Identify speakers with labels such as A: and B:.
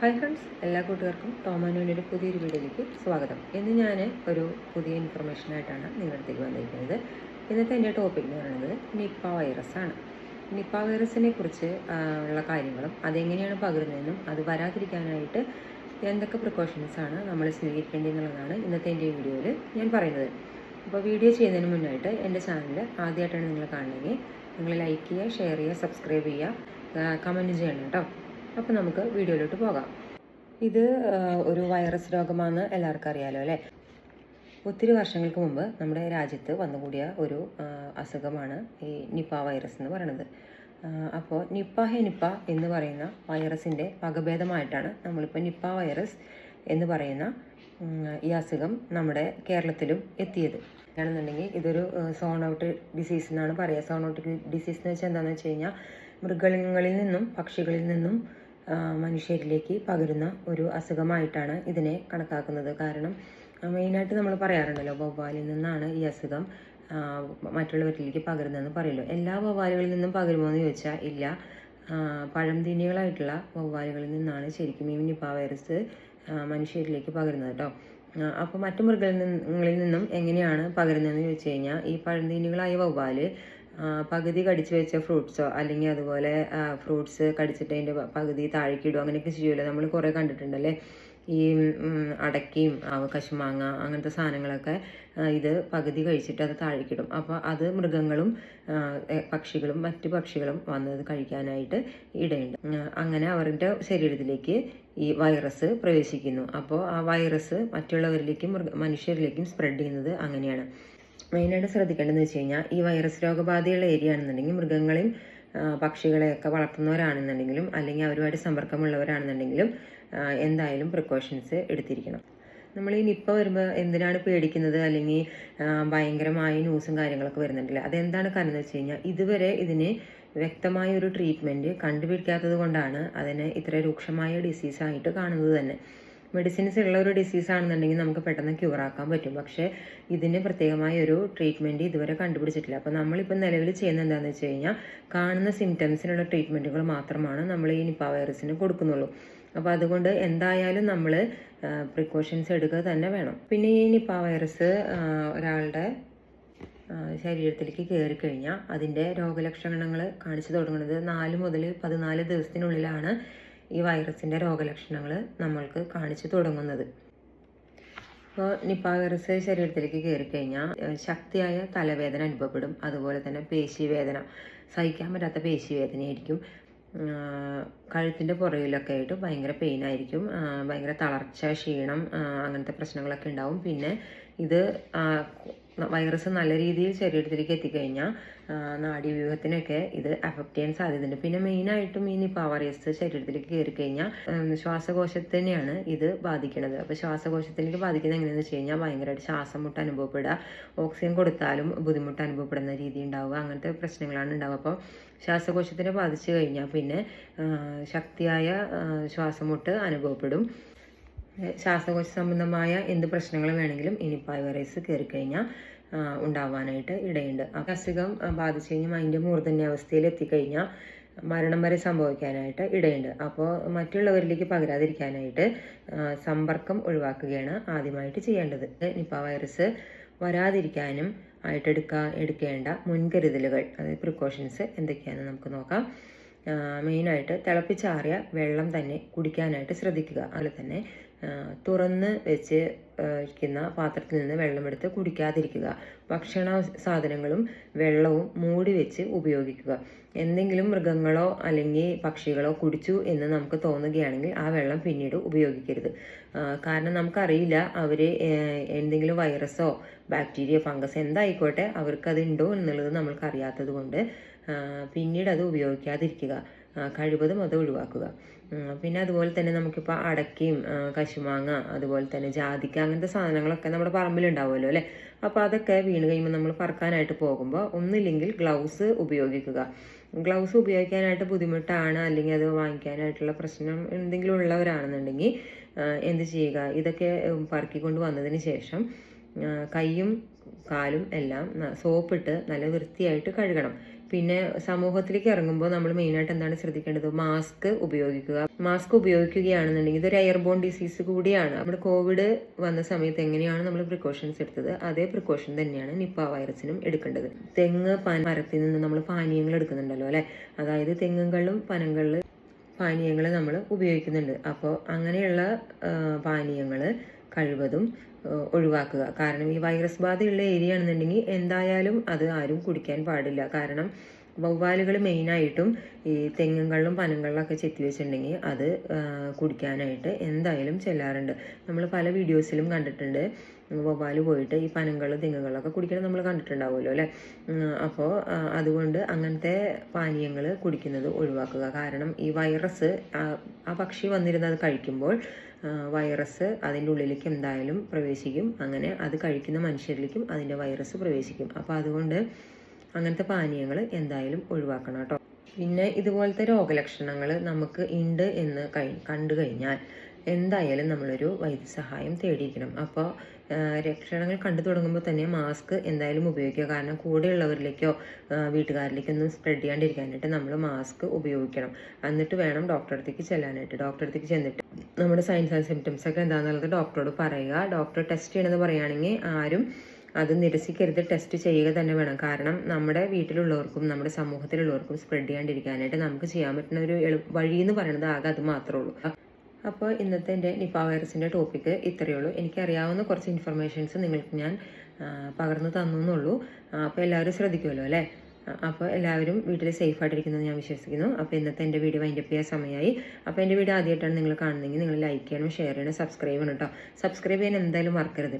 A: Hi friends എല്ലാ കൂട്ടുകാർക്കും ടോമാനോയുടെ പുതിയൊരു വീഡിയോയിലേക്ക് സ്വാഗതം. ഇന്ന് ഞാൻ ഒരു പുതിയ ഇൻഫർമേഷനായിട്ടാണ് നിങ്ങളുടെ അടുത്തേക്ക് വന്നിരിക്കുന്നത്. ഇന്നത്തെ എന്റെ ടോപ്പിക് എന്ന് പറയുന്നത് നിപ്പ വൈറസ് ആണ്. നിപ്പ വൈറസിനെ കുറിച്ച് ഉള്ള കാര്യങ്ങളും അതെങ്ങനെയാണ് പകരുന്നതെന്നും അത് വരാതിരിക്കാനായിട്ട് എന്തൊക്കെ പ്രിക്കോഷൻസ് ആണ് നമ്മൾ സ്വീകരിക്കേണ്ടതെന്നുള്ളതാണ് ഇന്നത്തെ എന്റെ വീഡിയോയിൽ ഞാൻ പറയുന്നത്. അപ്പോൾ വീഡിയോ ചെയ്യുന്നതിന് മുന്നായിട്ട് എന്റെ ചാനൽ ആദ്യമായിട്ടാണ് നിങ്ങൾ കാണുന്നതെങ്കിൽ നിങ്ങൾ ലൈക്ക് ചെയ്യുക ഷെയർ ചെയ്യുക സബ്സ്ക്രൈബ് ചെയ്യുക കമന്റ് ചെയ്യണം കേട്ടോ. അപ്പോൾ നമുക്ക് വീഡിയോയിലോട്ട് പോകാം. ഇത് ഒരു വൈറസ് രോഗമാണെന്ന് എല്ലാവർക്കും അറിയാലോ അല്ലേ? ഒത്തിരി വർഷങ്ങൾക്ക് മുമ്പ് നമ്മുടെ രാജ്യത്ത് വന്നുകൂടിയ ഒരു അസുഖമാണ് ഈ നിപ്പ വൈറസ് എന്ന് പറയുന്നത്. അപ്പോൾ നിപ്പ ഹെനിപ്പ എന്ന് പറയുന്ന വൈറസിന്റെ വകഭേദമായിട്ടാണ് നമ്മളിപ്പോൾ നിപ്പ വൈറസ് എന്ന് പറയുന്ന ഈ അസുഖം നമ്മുടെ കേരളത്തിലും എത്തിയത്. ആണെന്നുണ്ടെങ്കിൽ ഇതൊരു സോൺ ഔട്ട് ഡിസീസ് എന്നാണ് പറയുക സോൺ ഔട്ട് ഡിസീസ് എന്ന് വെച്ചാൽ എന്താണെന്ന് വെച്ച് കഴിഞ്ഞാൽ മൃഗങ്ങളിൽ നിന്നും പക്ഷികളിൽ നിന്നും മനുഷ്യരിലേക്ക് പകരുന്ന ഒരു അസുഖമായിട്ടാണ് ഇതിനെ കണക്കാക്കുന്നത്. കാരണം മെയിനായിട്ട് നമ്മൾ പറയാറുണ്ടല്ലോ വവ്വാലിൽ നിന്നാണ് ഈ അസുഖം മറ്റുള്ളവരിലേക്ക് പകരുന്നതെന്ന് പറയുമല്ലോ എല്ലാ വവ്വാലുകളിൽ നിന്നും പകരുമോ എന്ന് ചോദിച്ചാൽ ഇല്ല. പഴം തിന്നികളായിട്ടുള്ള വവ്വാലുകളിൽ നിന്നാണ് ശരിക്കും ഈ നിപ്പ വൈറസ് മനുഷ്യരിലേക്ക് പകരുന്നത് കേട്ടോ. അപ്പോൾ മറ്റു മൃഗങ്ങളിൽ നിന്നും എങ്ങനെയാണ് പകരുന്നതെന്ന് ചോദിച്ചു കഴിഞ്ഞാൽ ഈ പഴംതീനികളായ വവ്വാൽ പകുതി കടിച്ചു വെച്ച ഫ്രൂട്ട്സോ അല്ലെങ്കിൽ അതുപോലെ ഫ്രൂട്ട്സ് കടിച്ചിട്ട് അതിന്റെ പകുതി താഴേക്കിടും അങ്ങനെയൊക്കെ ചെയ്യുമല്ലോ നമ്മൾ കുറേ കണ്ടിട്ടുണ്ടല്ലേ? ഈ അടക്കയും കശുമാങ്ങ അങ്ങനത്തെ സാധനങ്ങളൊക്കെ ഇത് പകുതി കഴിച്ചിട്ട് അത് താഴേക്കിടും അപ്പോൾ അത് മൃഗങ്ങളും പക്ഷികളും മറ്റു പക്ഷികളും വന്നത് കഴിക്കാനായിട്ട് ഇടയുണ്ട്. അങ്ങനെ അവരുടെ ശരീരത്തിലേക്ക് ഈ വൈറസ് പ്രവേശിക്കുന്നു. അപ്പോൾ ആ വൈറസ് മറ്റുള്ളവരിലേക്കും മനുഷ്യരിലേക്കും സ്പ്രെഡ് ചെയ്യുന്നത് അങ്ങനെയാണ്. മെയിനായിട്ട് ശ്രദ്ധിക്കേണ്ടതെന്ന് വെച്ച് കഴിഞ്ഞാൽ ഈ വൈറസ് രോഗബാധയുള്ള ഏരിയ ആണെന്നുണ്ടെങ്കിൽ മൃഗങ്ങളെയും പക്ഷികളെയൊക്കെ വളർത്തുന്നവരാണെന്നുണ്ടെങ്കിലും അല്ലെങ്കിൽ അവരുമായിട്ട് സമ്പർക്കമുള്ളവരാണെന്നുണ്ടെങ്കിലും എന്തായാലും പ്രിക്കോഷൻസ് എടുത്തിരിക്കണം. നമ്മൾ ഈ നിപ്പ വരുമ്പോൾ എന്തിനാണ് പേടിക്കുന്നത്? അല്ലെങ്കിൽ ഭയങ്കരമായ ന്യൂസും കാര്യങ്ങളൊക്കെ വരുന്നുണ്ടല്ലോ? അതെന്താണ് കാരണം എന്ന് വെച്ച് കഴിഞ്ഞാൽ ഇതുവരെ ഇതിന് വ്യക്തമായ ഒരു ട്രീറ്റ്മെന്റ് കണ്ടുപിടിക്കാത്തത് കൊണ്ടാണ് അതിനെ ഇത്ര രൂക്ഷമായ ഡിസീസായിട്ട് കാണുന്നത് തന്നെ. മെഡിസിൻസ് ഉള്ള ഒരു ഡിസീസ് ആണെന്നുണ്ടെങ്കിൽ നമുക്ക് പെട്ടെന്ന് ക്യൂർ ആക്കാൻ പറ്റും. പക്ഷേ ഇതിന് പ്രത്യേകമായ ഒരു ട്രീറ്റ്മെന്റ് ഇതുവരെ കണ്ടുപിടിച്ചിട്ടില്ല. അപ്പോൾ നമ്മളിപ്പോൾ നിലവിൽ ചെയ്യുന്നത് എന്താണെന്ന് വെച്ച് കഴിഞ്ഞാൽ കാണുന്ന സിംറ്റംസിനുള്ള ട്രീറ്റ്മെന്റുകൾ മാത്രമാണ് നമ്മൾ ഈ നിപ്പ വൈറസിന് കൊടുക്കുന്നുള്ളൂ. അപ്പോൾ അതുകൊണ്ട് എന്തായാലും നമ്മൾ പ്രിക്കോഷൻസ് എടുക്കുക തന്നെ വേണം. പിന്നെ ഈ നിപ്പ വൈറസ് ഒരാളുടെ ശരീരത്തിലേക്ക് കയറി കഴിഞ്ഞാൽ അതിന്റെ രോഗലക്ഷണങ്ങൾ കാണിച്ചു തുടങ്ങുന്നത് നാല് മുതൽ പതിനാല് ദിവസത്തിനുള്ളിലാണ്. ഈ വൈറസിന്റെ രോഗലക്ഷണങ്ങൾ നമ്മൾക്ക് കാണിച്ചു തുടങ്ങുന്നത്. ഇപ്പോൾ നിപ്പ വൈറസ് ശരീരത്തിലേക്ക് കയറി കഴിഞ്ഞാൽ ശക്തിയായ തലവേദന അനുഭവപ്പെടും. അതുപോലെ തന്നെ പേശിവേദന സഹിക്കാൻ പറ്റാത്ത പേശിവേദനയായിരിക്കും കഴുത്തിന്റെ പുറകിലൊക്കെ ആയിട്ട് ഭയങ്കര പെയിൻ ആയിരിക്കും. ഭയങ്കര തളർച്ച ക്ഷീണം അങ്ങനത്തെ പ്രശ്നങ്ങളൊക്കെ ഉണ്ടാവും. പിന്നെ ഇത് വൈറസ് നല്ല രീതിയിൽ ശരീരത്തിലേക്ക് എത്തിക്കഴിഞ്ഞാൽ നാഡീവ്യൂഹത്തിനൊക്കെ ഇത് അഫക്റ്റ് ചെയ്യാൻ സാധ്യതയുണ്ട്. പിന്നെ മെയിനായിട്ടും ഈ നിപ്പ വൈറസ് ശരീരത്തിലേക്ക് കയറി കഴിഞ്ഞാൽ ശ്വാസകോശത്തിനെയാണ് ഇത് ബാധിക്കുന്നത് അപ്പോൾ ശ്വാസകോശത്തിലേക്ക് ബാധിക്കുന്നത് എങ്ങനെയാണെന്ന് വെച്ച് കഴിഞ്ഞാൽ ഭയങ്കരമായിട്ട് ശ്വാസം മുട്ട് അനുഭവപ്പെടുക ഓക്സിജൻ കൊടുത്താലും ബുദ്ധിമുട്ട് അനുഭവപ്പെടുന്ന രീതി ഉണ്ടാവുക അങ്ങനത്തെ പ്രശ്നങ്ങളാണ് ഉണ്ടാവുക. അപ്പോൾ ശ്വാസകോശത്തിനെ ബാധിച്ചു കഴിഞ്ഞാൽ പിന്നെ ശക്തിയായ ശ്വാസം ശ്വാസമുട്ട് അനുഭവപ്പെടും. ശ്വാസകോശ സംബന്ധമായ എന്ത് പ്രശ്നങ്ങൾ വേണമെങ്കിലും ഇനിപ്പായ വൈറസ് കയറി കഴിഞ്ഞാൽ ഉണ്ടാവാനായിട്ട് ഇടയുണ്ട്. ആ അസുഖം ബാധിച്ചു കഴിഞ്ഞാൽ അതിന്റെ മൂർധന്യാവസ്ഥയിൽ എത്തിക്കഴിഞ്ഞാൽ മരണം വരെ സംഭവിക്കാനായിട്ട് ഇടയുണ്ട്. അപ്പോൾ മറ്റുള്ളവരിലേക്ക് പകരാതിരിക്കാനായിട്ട് സമ്പർക്കം ഒഴിവാക്കുകയാണ് ആദ്യമായിട്ട് ചെയ്യേണ്ടത്. നിപ്പ വൈറസ് വരാതിരിക്കാനും ആയിട്ട് എടുക്കാൻ എടുക്കേണ്ട മുൻകരുതലുകൾ അതായത് പ്രിക്കോഷൻസ് എന്തൊക്കെയാണെന്ന് നമുക്ക് നോക്കാം. മെയിനായിട്ട് തിളപ്പിച്ചാറിയ വെള്ളം തന്നെ കുടിക്കാനായിട്ട് ശ്രദ്ധിക്കുക. അതുപോലെ തന്നെ തുറന്ന് വെച്ച് ഇരിക്കുന്ന പാത്രത്തിൽ നിന്ന് വെള്ളമെടുത്ത് കുടിക്കാതിരിക്കുക. ഭക്ഷണ സാധനങ്ങളും വെള്ളവും മൂടി വെച്ച് ഉപയോഗിക്കുക. എന്തെങ്കിലും മൃഗങ്ങളോ അല്ലെങ്കിൽ പക്ഷികളോ കുടിച്ചു എന്ന് നമുക്ക് തോന്നുകയാണെങ്കിൽ ആ വെള്ളം പിന്നീട് ഉപയോഗിക്കരുത്. കാരണം നമുക്കറിയില്ല അവർ എന്തെങ്കിലും വൈറസോ ബാക്ടീരിയ ഫംഗസ് എന്തായിക്കോട്ടെ അവർക്കത് ഉണ്ടോ എന്നുള്ളത് നമ്മൾക്ക് അറിയാത്തത് കൊണ്ട് പിന്നീട് അത് ഉപയോഗിക്കാതിരിക്കുക. കഴിവതും അത് ഒഴിവാക്കുക. പിന്നെ അതുപോലെ തന്നെ നമുക്കിപ്പോൾ അടയ്ക്കയും ആ, കശുമാങ്ങ അതുപോലെ തന്നെ ജാതിക്ക അങ്ങനത്തെ സാധനങ്ങളൊക്കെ നമ്മുടെ പറമ്പിലുണ്ടാവുമല്ലോ അല്ലേ? അപ്പോൾ അതൊക്കെ വീണ് കഴിയുമ്പോൾ നമ്മൾ പറക്കാനായിട്ട് പോകുമ്പോൾ ഒന്നില്ലെങ്കിൽ ഗ്ലൗസ് ഉപയോഗിക്കുക. ഗ്ലൗസ് ഉപയോഗിക്കാനായിട്ട് ബുദ്ധിമുട്ടാണ് അല്ലെങ്കിൽ അത് വാങ്ങിക്കാനായിട്ടുള്ള പ്രശ്നം എന്തെങ്കിലും ഉള്ളവരാണെന്നുണ്ടെങ്കിൽ എന്ത് ചെയ്യുക? ഇതൊക്കെ പറക്കിക്കൊണ്ട് വന്നതിന് ശേഷം കൈയും കാലും എല്ലാം സോപ്പിട്ട് നല്ല വൃത്തിയായിട്ട് കഴുകണം. പിന്നെ സമൂഹത്തിലേക്ക് ഇറങ്ങുമ്പോൾ നമ്മൾ മെയിനായിട്ട് എന്താണ് ശ്രദ്ധിക്കേണ്ടത്? മാസ്ക് ഉപയോഗിക്കുക. മാസ്ക് ഉപയോഗിക്കുകയാണെന്നുണ്ടെങ്കിൽ ഇതൊരു എയർബോൺ ഡിസീസ് കൂടിയാണ്. നമ്മൾ കോവിഡ് വന്ന സമയത്ത് എങ്ങനെയാണ് നമ്മൾ പ്രിക്കോഷൻസ് എടുത്തത്? അതേ പ്രിക്കോഷൻ തന്നെയാണ് നിപ്പ വൈറസിനും എടുക്കേണ്ടത്. തെങ്ങ് പന മരത്തിൽ നിന്ന് നമ്മൾ പാനീയങ്ങൾ എടുക്കുന്നുണ്ടല്ലോ അല്ലെ? അതായത് തെങ്ങുകളിലും പനങ്ങളിൽ പാനീയങ്ങൾ നമ്മൾ ഉപയോഗിക്കുന്നുണ്ട്. അപ്പോൾ അങ്ങനെയുള്ള പാനീയങ്ങൾ കഴിവതും ഒഴിവാക്കുക. കാരണം ഈ വൈറസ് ബാധയുള്ള ഏരിയ ആണെന്നുണ്ടെങ്കിൽ എന്തായാലും അത് ആരും കുടിക്കാൻ പാടില്ല. കാരണം വവ്വാലുകൾ മെയിനായിട്ടും ഈ തെങ്ങുകളിലും പനങ്ങളിലൊക്കെ ചെത്തി വെച്ചിട്ടുണ്ടെങ്കിൽ അത് കുടിക്കാനായിട്ട് എന്തായാലും ചെല്ലാറുണ്ട്. നമ്മൾ പല വീഡിയോസിലും കണ്ടിട്ടുണ്ട്. വവ്വാൽ പോയിട്ട് ഈ പനങ്ങൾ തെങ്ങുകളൊക്കെ കുടിക്കണം നമ്മൾ കണ്ടിട്ടുണ്ടാവുമല്ലോ അല്ലേ? അപ്പോൾ അതുകൊണ്ട് അങ്ങനത്തെ പാനീയങ്ങൾ കുടിക്കുന്നത് ഒഴിവാക്കുക. കാരണം ഈ വൈറസ് ആ- പക്ഷി വന്നിരുന്നത് കഴിക്കുമ്പോൾ വൈറസ് അതിന്റെ ഉള്ളിലേക്ക് എന്തായാലും പ്രവേശിക്കും. അങ്ങനെ അത് കഴിക്കുന്ന മനുഷ്യരിലേക്കും അതിന്റെ വൈറസ് പ്രവേശിക്കും. അപ്പോൾ അതുകൊണ്ട് അങ്ങനത്തെ പാനീയങ്ങൾ എന്തായാലും ഒഴിവാക്കണം കേട്ടോ. പിന്നെ ഇതുപോലത്തെ രോഗലക്ഷണങ്ങൾ നമുക്ക് ഉണ്ട് എന്ന് കഴി കണ്ടു കഴിഞ്ഞാൽ എന്തായാലും നമ്മളൊരു വൈദ്യസഹായം തേടിയിരിക്കണം. അപ്പോൾ ലക്ഷണങ്ങൾ കണ്ടു തുടങ്ങുമ്പോൾ തന്നെ മാസ്ക് എന്തായാലും ഉപയോഗിക്കുക. കാരണം കൂടെയുള്ളവരിലേക്കോ വീട്ടുകാരിലേക്കോ ഒന്നും സ്പ്രെഡ് ചെയ്യാണ്ടിരിക്കാനായിട്ട് നമ്മൾ മാസ്ക് ഉപയോഗിക്കണം. എന്നിട്ട് വേണം ഡോക്ടറെ അടുത്തേക്ക് ചെല്ലാനായിട്ട്. ഡോക്ടറെ അടുത്തേക്ക് ചെന്നിട്ട് നമ്മുടെ സൈൻസ് ആൻഡ് സിംറ്റംസ് ഒക്കെ എന്താണെന്നുള്ളത് ഡോക്ടറോട് പറയുക. ഡോക്ടർ ടെസ്റ്റ് ചെയ്യണമെന്ന് പറയുകയാണെങ്കിൽ ആരും അത് നിരസിക്കരുത്. ടെസ്റ്റ് ചെയ്യുക തന്നെ വേണം. കാരണം നമ്മുടെ വീട്ടിലുള്ളവർക്കും നമ്മുടെ സമൂഹത്തിലുള്ളവർക്കും സ്പ്രെഡ് ചെയ്യാണ്ടിരിക്കാനായിട്ട് നമുക്ക് ചെയ്യാൻ പറ്റുന്ന ഒരു വഴി എന്ന് പറയുന്നത് ആകെ അത് മാത്രമേ ഉള്ളൂ. അപ്പോൾ ഇന്നത്തെ എന്റെ നിപ്പ വൈറസിന്റെ ടോപ്പിക്ക് ഇത്രയേ ഉള്ളൂ. എനിക്കറിയാവുന്ന കുറച്ച് ഇൻഫർമേഷൻസ് നിങ്ങൾക്ക് ഞാൻ പകർന്നു തന്നു എന്നുള്ളൂ. അപ്പോൾ എല്ലാവരും ശ്രദ്ധിക്കുമല്ലോ അല്ലേ? അപ്പോൾ എല്ലാവരും വീട്ടിൽ സേഫ് ആയിട്ടിരിക്കുന്നത് ഞാൻ വിശ്വസിക്കുന്നു. അപ്പോൾ ഇന്നത്തെ എന്റെ വീഡിയോ വൈൻഡപ്പ് ചെയ്യാൻ സമയമായി. അപ്പോൾ എന്റെ വീഡിയോ ആദ്യമായിട്ടാണ് നിങ്ങൾ കാണുന്നതെങ്കിൽ നിങ്ങൾ ലൈക്ക് ചെയ്യണം ഷെയർ ചെയ്യണം സബ്സ്ക്രൈബ് ചെയ്യണം കേട്ടോ സബ്സ്ക്രൈബ് ചെയ്യാൻ എന്തായാലും മറക്കരുത്